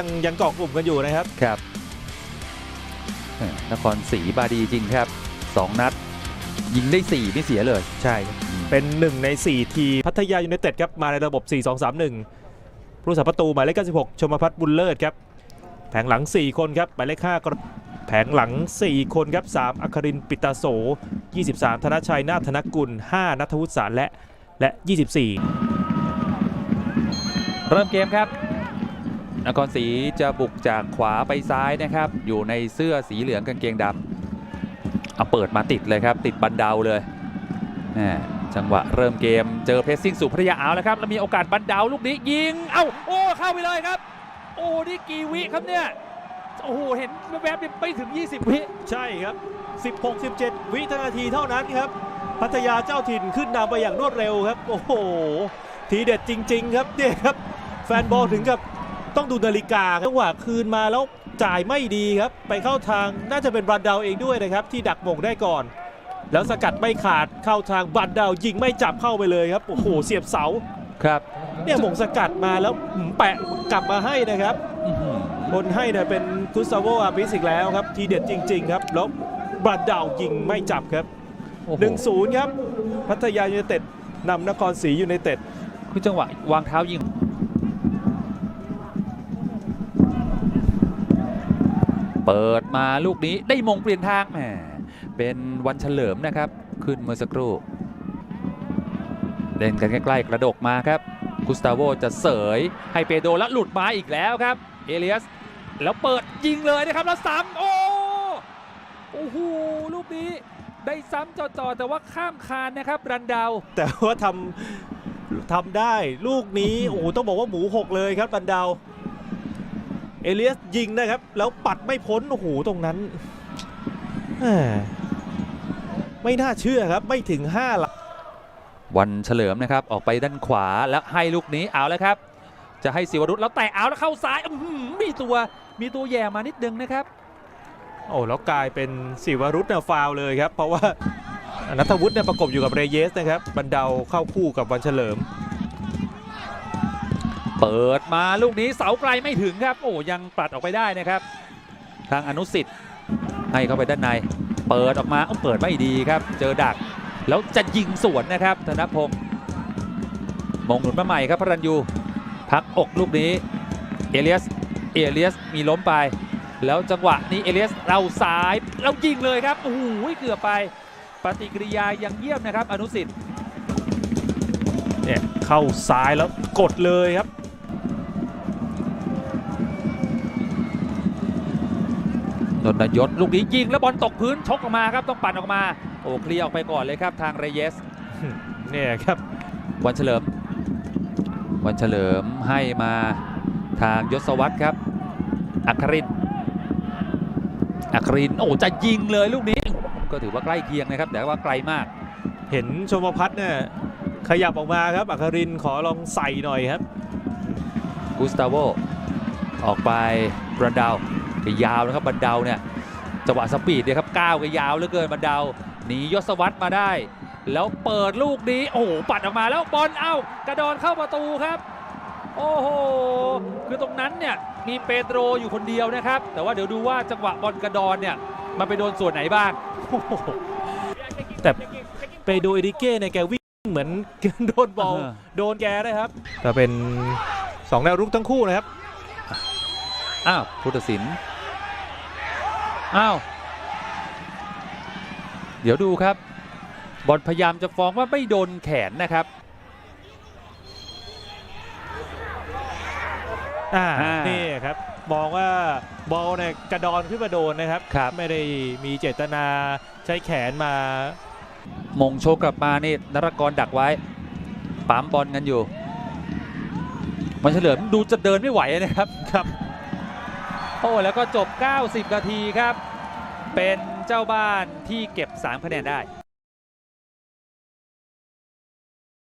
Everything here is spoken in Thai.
ยังยังเกาะกลุ่มกันอยู่นะครับ ครับเอ่อนครศรีบาดีจริงครับ 2 นัด ยิงได้ 4 ไม่เสียเลย ใช่ครับเป็นหนึ่งใน 4 ทีมพัทยายูไนเต็ดครับ มาในระบบ 4-2-3-1 ผู้สาประตูหมายเลข 96 ชมพัฒน์บุญเลิศครับ แผงหลัง 4 คนครับ หมายเลข5กรแผงหลัง 4 คนครับ 3 อัครินทร์ปิตาโส 23 ธนชัย นาถธนกุล 5 นัทวุฒิสารและ และ 24 เริ่มเกมครับ นครศรีจะบุกจากขวาไปซ้ายนะครับ อยู่ในเสื้อสีเหลืองกางเกงดำเอาเปิดมาติดเลยครับ ติดบันเดาเลยแหม่จังหวะเริ่มเกมเจอเพรสซิ่งสู่พัทยาเอาแล้วครับ แล้วมีโอกาสบันเดาลูกนี้ยิง เอ้าโอ้เข้าไปเลยครับ โอ้นี่กี่วิครับเนี่ยโอ้โหเห็นแวบๆเนี่ยไม่ถึง 20 วิใช่ครับ 16-17 วินาทีเท่านั้นครับ พัทยาเจ้าถิ่นขึ้นนำไปอย่างรวดเร็วครับ โอ้โห ทีเด็ดจริง ๆ ครับเนี่ยครับ แฟนบอลถึงกับ ต้องดูนาฬิกาครับจังหวะคืนมาแล้วจ่ายไม่ดีครับ ไปเข้าทางน่าจะเป็นบันดาวเองด้วยนะครับ ที่ดักหม่งได้ก่อน แล้วสกัดไม่ขาดเข้าทางบันดาวยิงไม่จับเข้าไปเลยครับโอ้โหเสียบเสาครับ เนี่ยหม่งสกัดมาแล้วหืมแปะกลับมาให้นะครับอื้อหือคนให้เนี่ยเป็นกุสซาโวอาบิสอีกแล้วครับ ทีเด็ดจริง ๆ ครับแล้วบันดาวยิงไม่จับครับโอ้โห1-0ครับ พัทยายูไนเต็ดนำนครศรียูไนเต็ดคือจังหวะวางเท้ายิง ปิดมาลูกนี้ได้มงเปลี่ยนทางแหมเป็นวันเฉลิมนะครับ ขึ้นเมื่อสักครู่เล่นกันใกล้ๆกระดกมาครับกุสตาโวจะเสยให้เปโดแล้วหลุดมาอีกแล้วครับเอเลียสแล้วเปิดยิงเลยนะครับแล้วซ้ำโอ้โอ้โหลูกนี้ได้ซ้ำจ่อๆแต่ว่าข้ามคานนะครับรันดาว แต่ว่าทำทำได้ลูกนี้ โอ้โหต้องบอกว่าหมูหกเลยครับบันดาว เอเลียสยิงนะครับ แล้วปัดไม่พ้นโอ้โหตรงนั้นแหม่ไม่น่าเชื่อครับไม่ถึง5หลักวันเฉลิมนะครับออกไปด้านขวาแล้วให้ลูกนี้เอาแล้วครับ จะให้ศิวรุตแล้วแตะเอาแล้วเข้าซ้ายอื้อหือมีตัวมีตัวแย่มานิดนึงนะครับ โอ้แล้วกลายเป็นศิวรุตเนี่ยฟาวล์เลยครับ เพราะว่านัทวุฒิเนี่ยประกบอยู่กับเรเยสนะครับบันดาวเข้าคู่กับวันเฉลิม เปิดมาลูกนี้เสาไกลไม่ถึงครับ โอ้ยังปัดออกไปได้นะครับ ทางอนุสิทธิ์ให้เข้าไปด้านใน เปิดออกมาเอ้าเปิดไม่ดีครับ เจอดัก แล้วจะยิงสวนนะครับ ธนพงศ์มงหนุนมาใหม่ครับพรัญยูพักอกลูกนี้เอเลียสเอเลียสมีล้มไป แล้วจังหวะนี้เอเลียสเราซ้ายแล้วยิงเลยครับโอ้โหเกือบไปปฏิกิริยายังเยี่ยมนะครับ อนุสิทธิ์เนี่ยเข้าซ้ายแล้วกดเลยครับ นนทยศลูกนี้ยิงแล้วบอลตกพื้นชกออกมาครับต้องปั่นออกมา โอ้เคลียร์ออกไปก่อนเลยครับทางเรเยสเนี่ยครับวันเฉลิม วันเฉลิมให้มาทางยศวัตรครับอัครินทร์อัครินทร์โอ้จะยิงเลยลูกนี้ ก็ถือว่าใกล้เคียงนะครับ แต่ว่าไกลมาก เห็นชมพัฒน์เนี่ยขยับออกมาครับอัครินทร์ขอลองใส่หน่อยครับกุสตาโวออกไปบันดาว ก็ยาวนะครับบันดาวเนี่ยจังหวะสปีดเนี่ยครับก้าวก็ยาวเหลือเกินบันดาวหนียศวัตรมาได้ แล้วเปิดลูกนี้โอ้โหปัดออกมาแล้วบอลเอ้ากระดอนเข้าประตูครับ โอ้โหคือตรงนั้นเนี่ยมีเปโตรอยู่คนเดียวนะครับ แต่ว่าเดี๋ยวดูว่าจังหวะบอลกระดอนเนี่ยมันไปโดนส่วนไหนบ้างโอ้โหแต่ไปโดเอริเก้เนี่ยแกวิ่งเหมือนโดนบอลอ่าโดนแกนะครับก็เป็นสองแนวรุกทั้งคู่นะครับอ้าวพุทธศิลป์ อ้าวเดี๋ยวดูครับ บอลพยายามจะฟ้องว่าไม่โดนแขนนะครับอ่าอ่านี่นี่ครับมองว่าบอลเนี่ยกระดอนขึ้นมาโดนนะครับครับ ไม่ได้มีเจตนาใช้แขนมา มงโชกกลับมานี่นรกรดักไว้ปั๊มบอลกันอยู่ มันเฉลิมดูจะเดินไม่ไหวนะครับครับ โอ้แล้วก็จบ 90 นาทีครับ เป็นเจ้าบ้านที่เก็บ 3 คะแนนได้